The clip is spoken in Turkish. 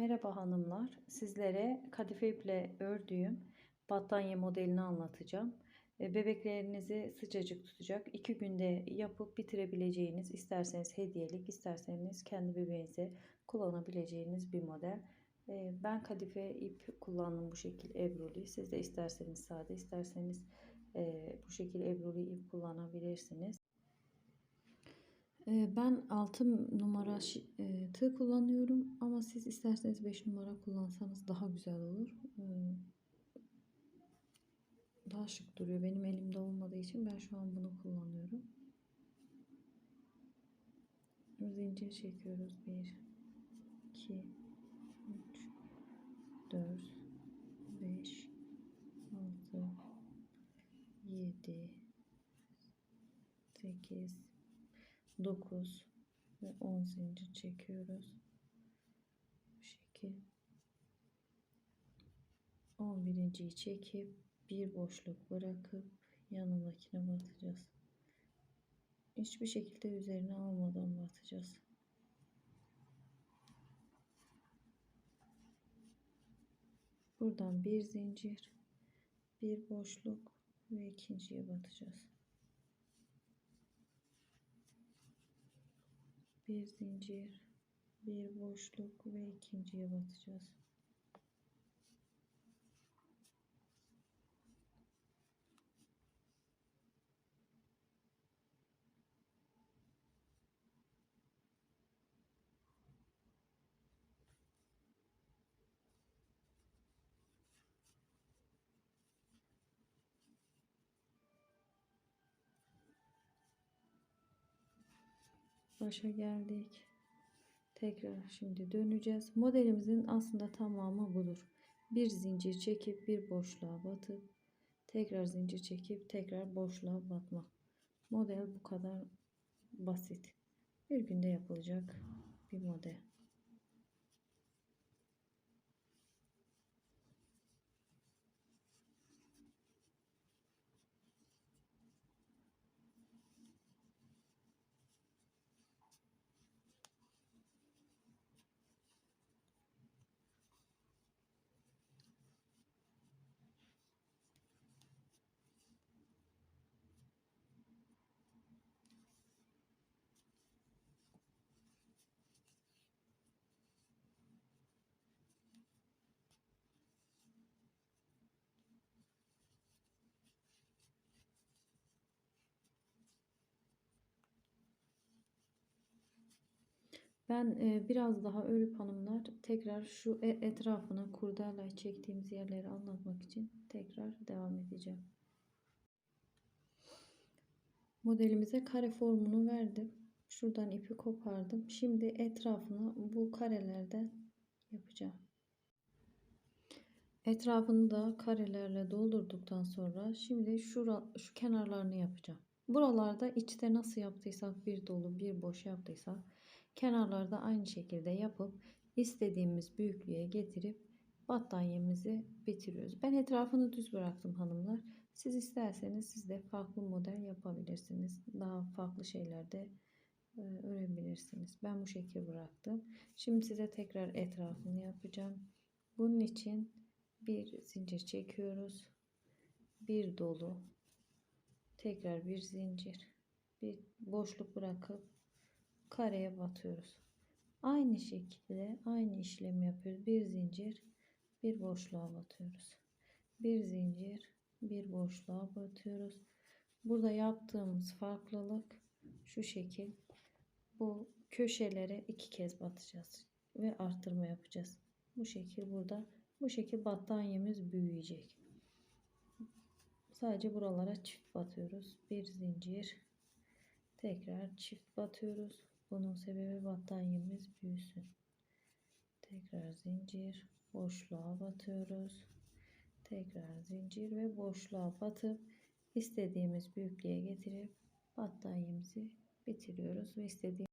Merhaba hanımlar. Sizlere kadife iple ördüğüm battaniye modelini anlatacağım. E, Bebeklerinizi sıcacık tutacak. 2 günde yapıp bitirebileceğiniz, isterseniz hediyelik, isterseniz kendi bebeğinize kullanabileceğiniz bir model. E, Ben kadife ip kullandım bu şekil ebruli. Siz de isterseniz sade, isterseniz e, bu şekil ebruli ip kullanabilirsiniz. Ee, Ben 6 numara e, tığ kullanıyorum ama siz isterseniz 5 numara kullansanız daha güzel olur. Ee, Daha şık duruyor. Benim elimde olmadığı için ben şu an bunu kullanıyorum. Zincir çekiyoruz. 1 2 3 4 5 6 7 8 9 ve 10 zincir çekiyoruz. Bu şekil. 11.yi çekip bir boşluk bırakıp yanındakine batacağız. Hiçbir şekilde üzerine almadan batacağız. Buradan bir zincir, bir boşluk ve ikinciye batacağız. Bir zincir, bir boşluk ve ikinciye batacağız. Başa geldik. Tekrar şimdi döneceğiz. Modelimizin aslında tamamı budur. Bir zincir çekip bir boşluğa batıp tekrar zincir çekip tekrar boşluğa batmak. Model bu kadar basit. Bir günde yapılacak bir model. Ben e, biraz daha örüp hanımlar tekrar şu e- etrafını kurdele çektiğimiz yerleri anlatmak için tekrar devam edeceğim. Modelimize kare formunu verdim. Şuradan ipi kopardım. Şimdi etrafını bu karelerden yapacağım. Etrafını da karelerle doldurduktan sonra şimdi şura, şu kenarlarını yapacağım. Buralarda içte nasıl yaptıysak bir dolu bir boş yaptıysak kenarlarda aynı şekilde yapıp istediğimiz büyüklüğe getirip battaniyemizi bitiriyoruz. Ben etrafını düz bıraktım hanımlar. Siz isterseniz siz de farklı model yapabilirsiniz. Daha farklı şeylerde e, örebilirsiniz. Ben bu şekilde bıraktım. Şimdi size tekrar etrafını yapacağım. Bunun için bir zincir çekiyoruz. Bir dolu. Tekrar bir zincir. Bir boşluk bırakıp kareye batıyoruz. Aynı şekilde aynı işlemi yapıyoruz. Bir zincir, bir boşluğa batıyoruz. Bir zincir, bir boşluğa batıyoruz. Burada yaptığımız farklılık şu şekil. Bu köşelere iki kez batacağız ve arttırma yapacağız. Bu şekil burada. Bu şekil battaniyemiz büyüyecek. Sadece buralara çift batıyoruz. Bir zincir. Tekrar çift batıyoruz. Bunun sebebi battaniyemiz büyüsün. Tekrar zincir. Boşluğa batıyoruz. Tekrar zincir ve boşluğa batıp istediğimiz büyüklüğe getirip battaniyemizi bitiriyoruz ve istediğimiz